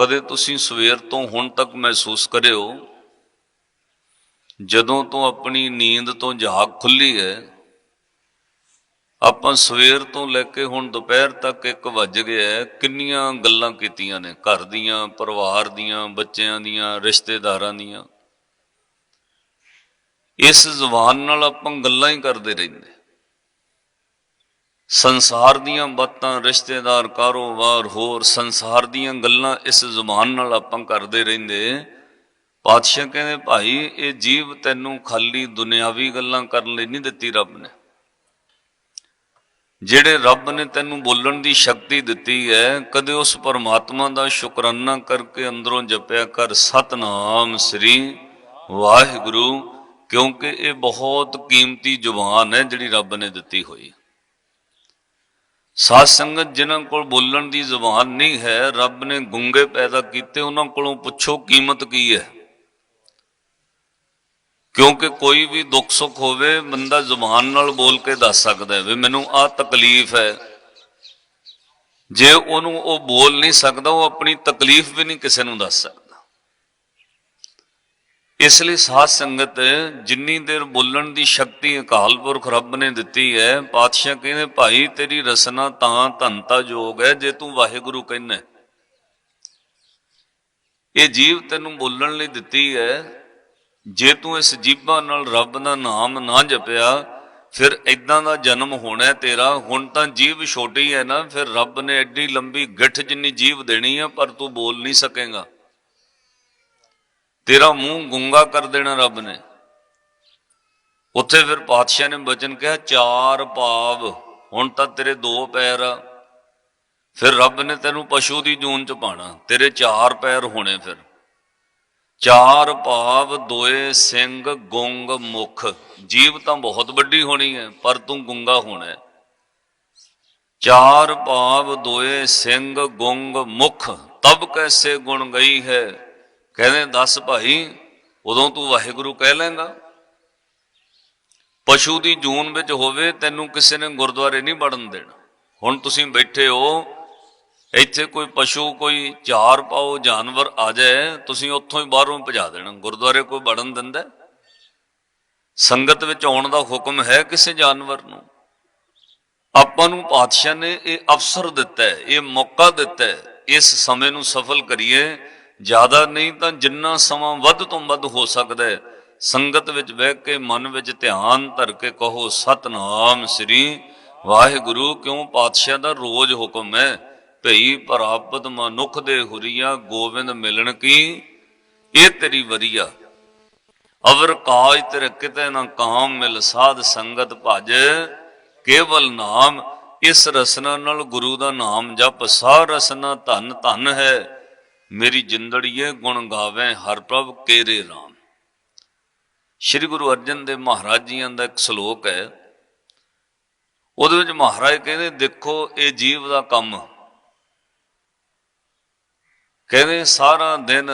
ਕਦੇ ਤੁਸੀਂ ਸਵੇਰ ਤੋਂ ਹੁਣ ਤੱਕ ਮਹਿਸੂਸ ਕਰਿਓ ਜਦੋਂ ਤੋਂ ਆਪਣੀ ਨੀਂਦ ਤੋਂ ਜਾਗ ਖੁੱਲੀ ਹੈ ਆਪਾਂ ਸਵੇਰ ਤੋਂ ਲੈ ਕੇ ਹੁਣ ਦੁਪਹਿਰ ਤੱਕ 1 ਵੱਜ ਗਿਆ ਹੈ, ਕਿੰਨੀਆਂ ਗੱਲਾਂ ਕੀਤੀਆਂ ਨੇ ਘਰ ਦੀਆਂ ਪਰਿਵਾਰ ਦੀਆਂ ਬੱਚਿਆਂ ਦੀਆਂ ਰਿਸ਼ਤੇਦਾਰਾਂ ਦੀਆਂ। ਇਸ ਜ਼ੁਬਾਨ ਨਾਲ ਆਪਾਂ ਗੱਲਾਂ ਹੀ ਕਰਦੇ ਰਹਿੰਦੇ ਸੰਸਾਰ ਦੀਆਂ ਬਾਤਾਂ ਰਿਸ਼ਤੇਦਾਰ, ਕਾਰੋਬਾਰ, ਹੋਰ ਸੰਸਾਰ ਦੀਆਂ ਗੱਲਾਂ ਇਸ ਜ਼ੁਬਾਨ ਨਾਲ ਆਪਾਂ ਕਰਦੇ ਰਹਿੰਦੇ। ਪਾਤਸ਼ਾਹ ਕਹਿੰਦੇ, ਭਾਈ, ਇਹ ਜੀਵ ਤੈਨੂੰ ਖਾਲੀ ਦੁਨਿਆਵੀ ਗੱਲਾਂ ਕਰਨ ਲਈ ਨਹੀਂ ਦਿੱਤੀ ਰੱਬ ਨੇ। ਜਿਹੜੇ ਰੱਬ ਨੇ ਤੈਨੂੰ ਬੋਲਣ ਦੀ ਸ਼ਕਤੀ ਦਿੱਤੀ ਹੈ, ਕਦੇ ਉਸ ਪਰਮਾਤਮਾ ਦਾ ਸ਼ੁਕਰਾਨਾ ਕਰਕੇ ਅੰਦਰੋਂ ਜਪਿਆ ਕਰ, ਸਤਨਾਮ ਸ੍ਰੀ ਵਾਹਿਗੁਰੂ, ਕਿਉਂਕਿ ਇਹ ਬਹੁਤ ਕੀਮਤੀ ਜ਼ੁਬਾਨ ਹੈ ਜਿਹੜੀ ਰੱਬ ਨੇ ਦਿੱਤੀ ਹੋਈ ਸਾਧ ਸੰਗਤ ਜਿਨ੍ਹਾਂ ਕੋਲ ਬੋਲਣ ਦੀ ਜ਼ੁਬਾਨ ਨਹੀਂ ਹੈ, ਰੱਬ ਨੇ ਗੁੰਗੇ ਪੈਦਾ ਕੀਤੇ, ਉਹਨਾਂ ਕੋਲੋਂ ਪੁੱਛੋ ਕੀਮਤ ਕੀ ਹੈ। ਕਿਉਂਕਿ ਕੋਈ ਵੀ ਦੁੱਖ ਸੁੱਖ ਹੋਵੇ, ਬੰਦਾ ਜ਼ੁਬਾਨ ਨਾਲ ਬੋਲ ਕੇ ਦੱਸ ਸਕਦਾ ਹੈ ਵੀ ਮੈਨੂੰ ਆਹ ਤਕਲੀਫ ਹੈ। ਜੇ ਉਹਨੂੰ ਉਹ ਬੋਲ ਨਹੀਂ ਸਕਦਾ, ਉਹ ਆਪਣੀ ਤਕਲੀਫ ਵੀ ਨਹੀਂ ਕਿਸੇ ਨੂੰ ਦੱਸ ਸਕਦਾ। ਇਸ ਲਈ ਸਾਧ ਸੰਗਤ ਜਿੰਨੀ ਦੇਰ ਬੋਲਣ ਦੀ ਸ਼ਕਤੀ ਅਕਾਲ ਪੁਰਖ ਰੱਬ ਨੇ ਦਿੱਤੀ ਹੈ, ਪਾਤਸ਼ਾਹ ਕਹਿੰਦੇ, ਭਾਈ, ਤੇਰੀ ਰਸਨਾ ਤਾਂ ਧੰਤਾ ਜੋਗ ਹੈ ਜੇ ਤੂੰ ਵਾਹਿਗੁਰੂ ਕਹਿੰਦਾ ਇਹ ਜੀਵ ਤੈਨੂੰ ਬੋਲਣ ਲਈ ਦਿੱਤੀ ਹੈ। ਜੇ ਤੂੰ ਇਸ ਜੀਭਾਂ ਨਾਲ ਰੱਬ ਦਾ ਨਾਮ ਨਾ ਜਪਿਆ, ਫਿਰ ਇਦਾਂ ਦਾ ਜਨਮ ਹੋਣਾ ਤੇਰਾ। ਹੁਣ ਤਾਂ ਜੀਵ ਛੋਟੀ ਹੈ ਨਾ, ਫਿਰ ਰੱਬ ਨੇ ਐਡੀ ਲੰਬੀ ਗਿੱਠ ਜਿੰਨੀ ਜੀਭ ਦੇਣੀ ਹੈ ਪਰ ਤੂੰ ਬੋਲ ਨਹੀਂ ਸਕੇਗਾ। ਤੇਰਾ ਮੂੰਹ ਗੁੰਗਾ ਕਰ ਦੇਣਾ ਰੱਬ ਨੇ। ਉੱਥੇ ਫਿਰ ਪਾਤਸ਼ਾਹ ਨੇ ਬਚਨ ਕਿਹਾ, ਚਾਰ ਪਾਵ, ਹੁਣ ਤਾਂ ਤੇਰੇ ਦੋ ਪੈਰ ਆ। ਫਿਰ ਰੱਬ ਨੇ ਤੈਨੂੰ ਪਸ਼ੂ ਦੀ ਜੂਨ ਚ ਪਾਣਾ, ਤੇਰੇ ਚਾਰ ਪੈਰ ਹੋਣੇ ਫਿਰ। ਚਾਰ ਭਾਵ ਦੋਏ ਸਿੰਘ, ਗੁੰਗ, ਮੁਖ। ਜੀਵ ਤਾਂ ਬਹੁਤ ਵੱਡੀ ਹੋਣੀ ਹੈ, ਪਰ ਤੂੰ ਗੁੰਗਾ ਹੋਣਾ ਹੈ। ਚਾਰ ਭਾਵ ਦੋਏ ਸਿੰਘ, ਗੁੰਗ, ਮੁਖ, ਤਬ ਕੈਸੇ ਗੁਣ ਗਈ ਹੈ? ਕਹਿੰਦੇ, ਦੱਸ ਭਾਈ, ਉਦੋਂ ਤੂੰ ਵਾਹਿਗੁਰੂ ਕਹਿ ਲੈਂਦਾ। ਪਸ਼ੂ ਦੀ ਜੂਨ ਵਿੱਚ ਹੋਵੇ, ਤੈਨੂੰ ਕਿਸੇ ਨੇ ਗੁਰਦੁਆਰੇ ਨਹੀਂ ਵੜਨ ਦੇਣਾ। ਹੁਣ ਤੁਸੀਂ ਬੈਠੇ ਹੋ, ਇੱਥੇ ਕੋਈ ਪਸ਼ੂ, ਕੋਈ ਚਾਰ ਪਾਓ, ਜਾਨਵਰ ਆ ਜਾਏ, ਤੁਸੀਂ ਉੱਥੋਂ ਹੀ ਬਾਹਰੋਂ ਭਜਾ ਦੇਣਾ। ਗੁਰਦੁਆਰੇ ਕੋਈ ਵੜਨ ਦਿੰਦਾ ਸੰਗਤ ਵਿੱਚ ਆਉਣ ਦਾ ਹੁਕਮ ਹੈ ਕਿਸੇ ਜਾਨਵਰ ਨੂੰ? ਆਪਾਂ ਨੂੰ ਪਾਤਸ਼ਾਹ ਨੇ ਇਹ ਅਵਸਰ ਦਿੱਤਾ ਹੈ, ਇਹ ਮੌਕਾ ਦਿੱਤਾ ਹੈ, ਇਸ ਸਮੇਂ ਨੂੰ ਸਫਲ ਕਰੀਏ। ਜ਼ਿਆਦਾ ਨਹੀਂ ਤਾਂ ਜਿੰਨਾ ਸਮਾਂ ਵੱਧ ਤੋਂ ਵੱਧ ਹੋ ਸਕਦਾ ਹੈ, ਸੰਗਤ ਵਿੱਚ ਬਹਿ ਕੇ ਮਨ ਵਿੱਚ ਧਿਆਨ ਧਰ ਕੇ ਕਹੋ, ਸਤਨਾਮ ਸ੍ਰੀ ਵਾਹਿਗੁਰੂ, ਕਿਉਂ ਪਾਤਸ਼ਾਹ ਦਾ ਰੋਜ਼ ਹੁਕਮ ਹੈ? ਭਈ ਪ੍ਰਾਪਤ ਮਨੁੱਖ ਦੇ ਹੁਰੀਆ ਗੋਬਿੰਦ ਮਿਲਣ ਕੀ? ਇਹ ਤੇਰੀ ਵਰੀਆ। ਅਵਰ ਕਾਜ ਤੇਰੇ ਕਿਤੇ ਨਾ ਕਾਮ ਮਿਲ ਸਾਧ ਸੰਗਤ ਭਜ। ਕੇਵਲ ਨਾਮ, ਇਸ ਰਸਨਾ ਨਾਲ ਗੁਰੂ ਦਾ ਨਾਮ ਜਪ। ਸਾ ਰਸਨਾ ਧਨ ਧਨ ਹੈ। ਮੇਰੀ ਜਿੰਦੜੀਏ ਗੁਣ ਗਾਵੇ ਹਰ ਪ੍ਰਭ ਕੇਰੇ ਰਾਮ। ਸ੍ਰੀ ਗੁਰੂ ਅਰਜਨ ਦੇਵ ਮਹਾਰਾਜ ਜੀਆਂ ਦਾ ਇੱਕ ਸ਼ਲੋਕ ਹੈ। ਉਹਦੇ ਵਿੱਚ ਮਹਾਰਾਜ ਕਹਿੰਦੇ, ਦੇਖੋ ਇਹ ਜੀਵ ਦਾ ਕੰਮ। ਕਹਿੰਦੇ, ਸਾਰਾ ਦਿਨ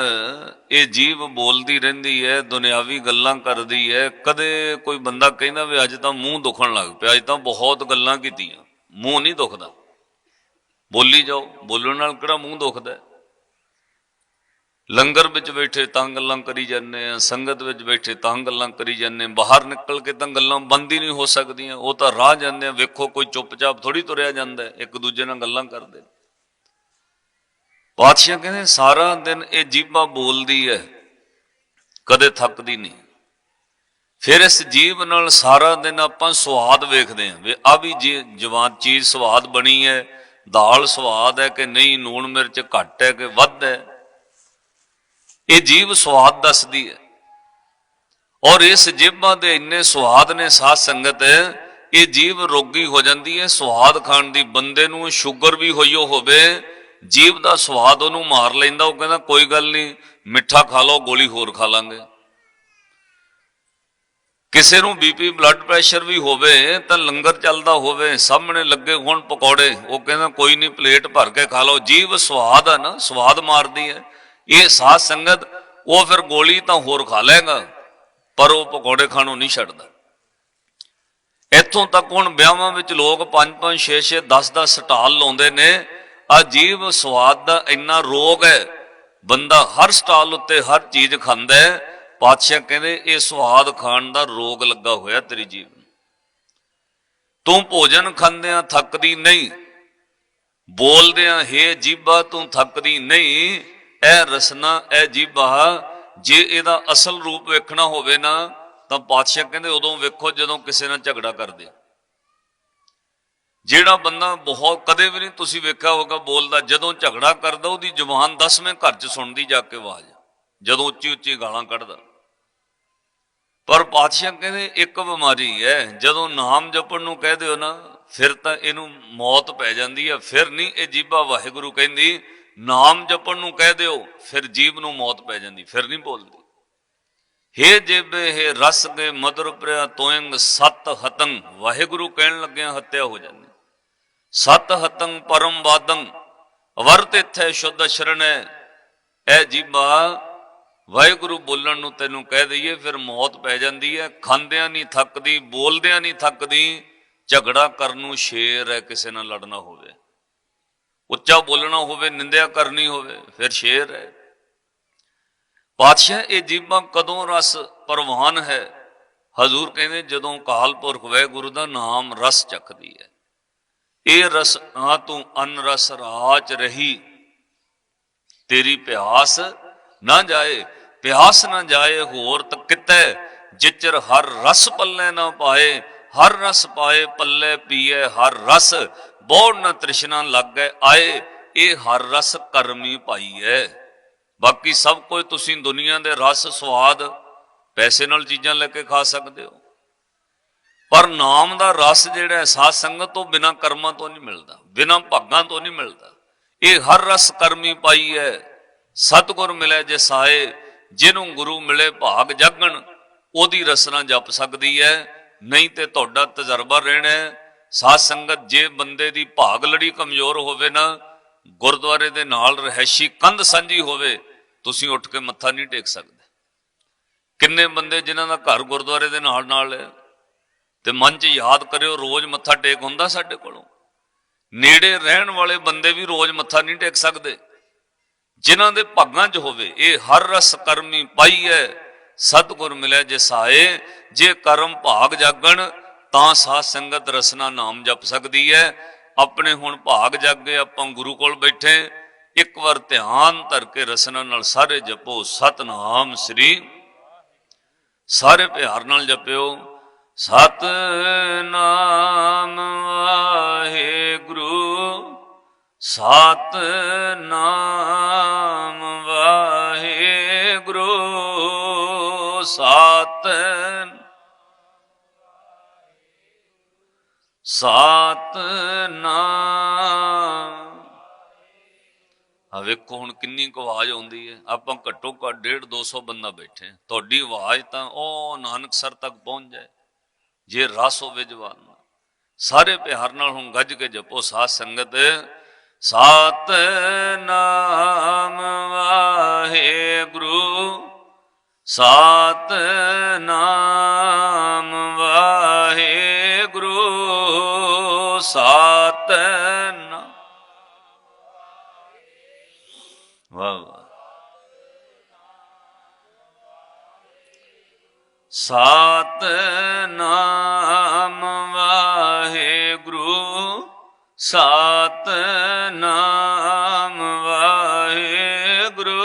ਇਹ ਜੀਵ ਬੋਲਦੀ ਰਹਿੰਦੀ ਹੈ, ਦੁਨਿਆਵੀ ਗੱਲਾਂ ਕਰਦੀ ਹੈ। ਕਦੇ ਕੋਈ ਬੰਦਾ ਕਹਿੰਦਾ ਵੀ ਅੱਜ ਤਾਂ ਮੂੰਹ ਦੁਖਣ ਲੱਗ ਪਿਆ, ਅੱਜ ਤਾਂ ਬਹੁਤ ਗੱਲਾਂ ਕੀਤੀਆਂ। ਮੂੰਹ ਨਹੀਂ ਦੁਖਦਾ। ਬੋਲੀ ਜਾਓ, ਬੋਲਣ ਨਾਲ ਕਿਹੜਾ ਮੂੰਹ ਦੁਖਦਾ? ਲੰਗਰ ਵਿੱਚ ਬੈਠੇ ਤਾਂ ਗੱਲਾਂ ਕਰੀ ਜਾਂਦੇ ਆ, ਸੰਗਤ ਵਿੱਚ ਬੈਠੇ ਤਾਂ ਗੱਲਾਂ ਕਰੀ ਜਾਂਦੇ ਬਾਹਰ ਨਿਕਲ ਕੇ ਤਾਂ ਗੱਲਾਂ ਬੰਦ ਹੀ ਨਹੀਂ ਹੋ ਸਕਦੀਆਂ, ਉਹ ਤਾਂ ਰਾਹ ਜਾਂਦੇ ਆ, ਵੇਖੋ ਕੋਈ ਚੁੱਪਚਾਪ ਥੋੜੀ ਤੁਰਿਆ ਜਾਂਦਾ ਇੱਕ ਦੂਜੇ ਨਾਲ ਗੱਲਾਂ ਕਰਦੇ ਪਾਤਸ਼ਾਹ ਕਹਿੰਦੇ ਸਾਰਾ ਦਿਨ ਇਹ ਜੀਭਾ ਬੋਲਦੀ ਹੈ, ਕਦੇ ਥੱਕਦੀ ਨਹੀਂ। ਫਿਰ ਇਸ ਜੀਭ ਨਾਲ ਸਾਰਾ ਦਿਨ ਆਪਾਂ ਸਵਾਦ ਵੇਖਦੇ ਹਾਂ, ਵੀ ਆ ਵੀ ਜੀ ਜਵਾਨ ਚੀਜ਼ ਸਵਾਦ ਬਣੀ ਹੈ, ਦਾਲ ਸਵਾਦ ਹੈ ਕਿ ਨਹੀਂ ਨੂਣ ਮਿਰਚ ਘੱਟ ਹੈ ਕਿ ਵੱਧ ਹੈ। ਇਹ ਜੀਵ ਸਵਾਦ ਦੱਸਦੀ ਹੈ। ਔਰ ਇਸ ਜੀਭਾਂ ਦੇ ਇੰਨੇ ਸਵਾਦ ਨੇ ਸਾਧ ਸੰਗਤ, ਇਹ ਜੀਵ ਰੋਗੀ ਹੋ ਜਾਂਦੀ ਹੈ ਸਵਾਦ ਖਾਣ ਦੀ ਬੰਦੇ ਨੂੰ ਸ਼ੂਗਰ ਵੀ ਹੋਈਓ ਹੋਵੇ, ਜੀਵ ਦਾ ਸਵਾਦ ਉਹਨੂੰ ਮਾਰ ਲੈਂਦਾ, ਉਹ ਕਹਿੰਦਾ ਕੋਈ ਗੱਲ ਨਹੀਂ, ਮਿੱਠਾ ਖਾ ਲਓ, ਗੋਲੀ ਹੋਰ ਖਾ ਲਾਂਗੇ। ਕਿਸੇ ਨੂੰ ਬੀਪੀ ਬਲੱਡ ਪ੍ਰੈਸ਼ਰ ਵੀ ਹੋਵੇ, ਤਾਂ ਲੰਗਰ ਚੱਲਦਾ ਹੋਵੇ, ਸਾਹਮਣੇ ਲੱਗੇ ਹੋਣ ਪਕੌੜੇ, ਉਹ ਕਹਿੰਦਾ ਕੋਈ ਨਹੀਂ, ਪਲੇਟ ਭਰ ਕੇ ਖਾ ਲਓ। ਜੀਵ ਸਵਾਦ ਹੈ ਨਾ ਸਵਾਦ ਮਾਰਦੀ ਹੈ। ਇਹ ਸਾਧ ਸੰਗਤ, ਉਹ ਫਿਰ ਗੋਲੀ ਤਾਂ ਹੋਰ ਖਾ ਲੇਗਾ ਪਰ ਉਹ ਪਕੌੜੇ ਖਾਣੋਂ ਨਹੀਂ ਛੱਡਦਾ। ਇੱਥੋਂ ਤੱਕ ਹੁਣ ਵਿਆਹਾਂ ਵਿੱਚ ਲੋਕ 5 5 6 6 10 10 ਸਟਾਲ ਲਾਉਂਦੇ ਨੇ। ਅਜੀਬ ਜੀਵ ਸਵਾਦ ਦਾ ਇੰਨਾ ਰੋਗ ਹੈ, ਬੰਦਾ ਹਰ ਸਟਾਲ ਉੱਤੇ ਹਰ ਚੀਜ਼ ਖਾਂਦਾ ਹੈ। ਪਾਤਸ਼ਾਹ ਕਹਿੰਦੇ, ਇਹ ਸਵਾਦ ਖਾਣ ਦਾ ਰੋਗ ਲੱਗਾ ਹੋਇਆ ਤੇਰੀ ਜੀਵ ਨੂੰ। ਤੂੰ ਭੋਜਨ ਖਾਂਦਿਆਂ ਥੱਕਦੀ ਨਹੀਂ, ਬੋਲਦਿਆਂ ਹੇ ਜੀਬਾ ਤੂੰ ਥੱਕਦੀ ਨਹੀਂ। ਇਹ ਰਸਨਾ, ਇਹ ਜੀਬਾ ਜੇ ਇਹਦਾ ਅਸਲ ਰੂਪ ਵੇਖਣਾ ਹੋਵੇ ਨਾ, ਤਾਂ ਪਾਤਸ਼ਾਹ ਕਹਿੰਦੇ ਉਦੋਂ ਵੇਖੋ ਜਦੋਂ ਕਿਸੇ ਨਾਲ ਝਗੜਾ ਕਰਦੇ ਜਿਹੜਾ ਬੰਦਾ ਬਹੁਤ, ਕਦੇ ਵੀ ਨਹੀਂ ਤੁਸੀਂ ਵੇਖਿਆ ਹੋਗਾ ਬੋਲਦਾ, ਜਦੋਂ ਝਗੜਾ ਕਰਦਾ, ਉਹਦੀ ਜ਼ੁਬਾਨ ਦਸਵੇਂ ਘਰ 'ਚ ਸੁਣਦੀ ਜਾ ਕੇ ਆਵਾਜ਼, ਜਦੋਂ ਉੱਚੀ ਉੱਚੀ ਗਾਲਾਂ ਕੱਢਦਾ। ਪਰ ਪਾਤਸ਼ਾਹ ਕਹਿੰਦੇ ਇੱਕ ਬਿਮਾਰੀ ਹੈ, ਜਦੋਂ ਨਾਮ ਜਪਣ ਨੂੰ ਕਹਿ ਦਿਓ ਨਾ, ਫਿਰ ਤਾਂ ਇਹਨੂੰ ਮੌਤ ਪੈ ਜਾਂਦੀ ਹੈ ਫਿਰ ਨਹੀਂ ਇਹ ਜੀਬਾ ਵਾਹਿਗੁਰੂ ਕਹਿੰਦੀ ਨਾਮ ਜਪਣ ਨੂੰ ਕਹਿ ਦਿਓ, ਫਿਰ ਜੀਬ ਨੂੰ ਮੌਤ ਪੈ ਜਾਂਦੀ, ਫਿਰ ਨਹੀਂ ਬੋਲਦੀ। ਹੇ ਜੇਬੇ, ਹੇ ਰਸ ਦੇ ਮధుਰ ਪ੍ਰਿਆ, ਤੋਇੰਗ ਸਤ ਹਤੰ। ਵਾਹਿਗੁਰੂ ਕਹਿਣ ਲੱਗਿਆ ਹੱਤਿਆ ਹੋ ਜਾਂਦੀ। ਸਤ ਹਤੰ ਪਰਮ ਬਾਦੰ ਵਰਤ ਇਥੈ ਸ਼ੁੱਧ ਸ਼ਰਣੈ ਐ ਜੀਬਾ, ਵਾਹਿਗੁਰੂ ਬੋਲਣ ਨੂੰ ਤੈਨੂੰ ਕਹਿ ਦਈਏ, ਫਿਰ ਮੌਤ ਪੈ ਜਾਂਦੀ ਹੈ। ਖਾਂਦਿਆਂ ਨਹੀਂ ਥੱਕਦੀ, ਬੋਲਦਿਆਂ ਨਹੀਂ ਥੱਕਦੀ, ਝਗੜਾ ਕਰਨ ਨੂੰ ਸ਼ੇਰ ਹੈ, ਕਿਸੇ ਨਾਲ ਲੜਨਾ ਹੋਵੇ। ਉੱਚਾ ਬੋਲਣਾ ਹੋਵੇ, ਨਿੰਦਿਆ ਕਰਨੀ ਹੋਵੇ, ਫਿਰ ਸ਼ੇਰ ਹੈ। ਪਾਤਸ਼ਾਹ ਇਹ ਜੀਬਾਂ ਕਦੋਂ ਰਸ ਪ੍ਰਵਾਨ ਹੈ? ਹਜ਼ੂਰ ਕਹਿੰਦੇ, ਜਦੋਂ ਕਾਲ ਪੁਰਖ ਵਾਹਿਗੁਰੂ ਦਾ ਨਾਮ ਰਸ ਚੱਖਦੀ ਹੈ। ਇਹ ਰਸ ਆ ਤੂੰ ਅਨ ਰਸ ਰਾਚ ਰਹੀ। ਤੇਰੀ ਪਿਆਸ ਨਾ ਜਾਏ, ਪਿਆਸ ਨਾ ਜਾਏ ਹੋਰ ਤਾਂ ਕਿਤੇ? ਜਿਚਰ ਹਰ ਰਸ ਪੱਲੇ ਨਾ ਪਾਏ, ਹਰ ਰਸ ਪਾਏ, ਪੱਲੇ ਪੀਏ ਹਰ ਰਸ। ਬੋੜ ਨਾ ਤ੍ਰਿਸ਼ਨਾ ਲੱਗੇ ਆਏ, ਇਹ ਹਰ ਰਸ ਕਰਮੀ ਭਾਈ ਹੈ ਬਾਕੀ ਸਭ ਕੁਝ ਤੁਸੀਂ ਦੁਨੀਆ ਦੇ ਰਸ, ਸਵਾਦ, ਪੈਸੇ ਨਾਲ ਚੀਜ਼ਾਂ ਲੈ ਕੇ ਖਾ ਸਕਦੇ ਹੋ। ਪਰ ਨਾਮ ਦਾ ਰਸ ਜਿਹੜਾ ਹੈ, ਸਾਧ ਸੰਗਤ ਤੋਂ ਬਿਨਾ ਕਰਮਾਂ ਤੋਂ ਨਹੀਂ ਮਿਲਦਾ। ਬਿਨਾ ਭਾਗਾਂ ਤੋਂ ਨਹੀਂ ਮਿਲਦਾ। ਇਹ ਹਰ ਰਸ ਕਰਮੀ ਪਾਈ ਹੈ ਸਤਿਗੁਰ ਮਿਲੇ ਜੇ ਸਾਏ, ਜਿਹਨੂੰ ਗੁਰੂ ਮਿਲੇ ਭਾਗ ਜਾਗਣ, ਉਹਦੀ ਰਸਨਾ ਜਪ ਸਕਦੀ ਹੈ ਨਹੀਂ ਤੇ ਤੁਹਾਡਾ ਤਜਰਬਾ ਰਹਿਣਾ ਸਾਧ ਸੰਗਤ ਜੇ ਬੰਦੇ ਦੀ ਭਾਗ ਲੜੀ ਕਮਜ਼ੋਰ ਹੋਵੇ ਨਾ, ਗੁਰਦੁਆਰੇ ਦੇ ਨਾਲ ਰਹਿਸ਼ੀ ਕੰਧ ਸਾਂਝੀ ਹੋਵੇ, ਤੁਸੀਂ ਉੱਠ ਕੇ ਮੱਥਾ ਨਹੀਂ ਟੇਕ ਸਕਦੇ। ਕਿੰਨੇ ਬੰਦੇ ਜਿਨ੍ਹਾਂ ਦਾ ਘਰ ਗੁਰਦੁਆਰੇ ਦੇ ਨਾਲ ਨਾਲ ਹੈ, ਤੇ ਮਨ 'ਚ ਯਾਦ ਕਰਿਓ ਰੋਜ਼ ਮੱਥਾ ਟੇਕ ਹੁੰਦਾ ਸਾਡੇ ਕੋਲੋਂ। ਨੇੜੇ ਰਹਿਣ ਵਾਲੇ ਬੰਦੇ ਵੀ ਰੋਜ਼ ਮੱਥਾ ਨਹੀਂ ਟੇਕ ਸਕਦੇ। ਜਿਨ੍ਹਾਂ ਦੇ ਭਾਗਾਂ 'ਚ ਹੋਵੇ, ਇਹ ਹਰ ਰਸ ਕਰਮੀ ਪਾਈ ਹੈ, ਸਤਿਗੁਰ ਮਿਲੇ ਜੇ ਸਾਏ, ਜੇ ਕਰਮ ਭਾਗ ਜਾਗਣ ਤਾਂ ਸਾਧ ਸੰਗਤ ਰਸਨਾ ਨਾਮ ਜਪ ਸਕਦੀ ਹੈ। ਆਪਣੇ ਹੁਣ ਭਾਗ ਜਾਗੇ, ਆਪਾਂ ਗੁਰੂ ਕੋਲ ਬੈਠੇ। ਇੱਕ ਵਾਰ ਧਿਆਨ ਧਰ ਕੇ ਰਸਨਾ ਨਾਲ ਸਾਰੇ ਜਪੋ। ਸਤਨਾਮ ਸ੍ਰੀ ਸਾਰੇ ਪਿਆਰ ਨਾਲ ਜਪਿਓ। ਸਤ ਨਾਮ ਵਾਹਿਗੁਰੂ। ਸਤ ਨਾਮ ਵਾਹਿਗੁਰੂ। ਸਤ ਸਤ ਆ ਵੇਖੋ ਹੁਣ ਕਿੰਨੀ ਕੁ ਆਵਾਜ਼ ਆਉਂਦੀ ਹੈ। ਆਪਾਂ ਘੱਟੋ ਘੱਟ 1.5 200 ਬੰਦਾ ਬੈਠੇ ਤੁਹਾਡੀ ਆਵਾਜ਼ ਤਾਂ ਉਹ ਨਾਨਕ ਸਰ ਤੱਕ ਪਹੁੰਚ ਜਾਏ। ਜੇ ਰਸ ਹੋਵੇ ਜਵਾਨ ਸਾਰੇ ਪਿਆਰ ਨਾਲ ਹੁਣ ਗੱਜ ਕੇ ਜਪੋ, ਸਾਧ ਸੰਗਤ। ਸਤ ਨਾਮ ਵਾਹਿਗੁਰੂ। ਸਤ ਨਾਮ ਸਤ ਨਾਮ ਵਾਹਿਗੁਰੂ ਸਤ ਨਾਮ ਵਾਹਿਗੁਰੂ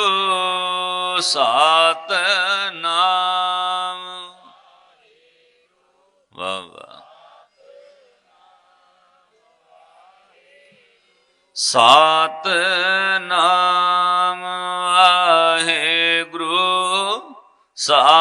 ਸਤ ਨਾਮ ਵਾਹ ਵਾਹ। ਸਾਤ ਨਾਮ ਵਾਹਿਗੁਰੂ ਸਤ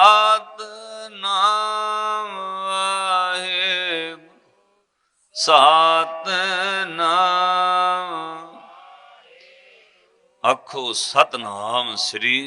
ਆਖੋ ਸਤਨਾਮ ਸ੍ਰੀ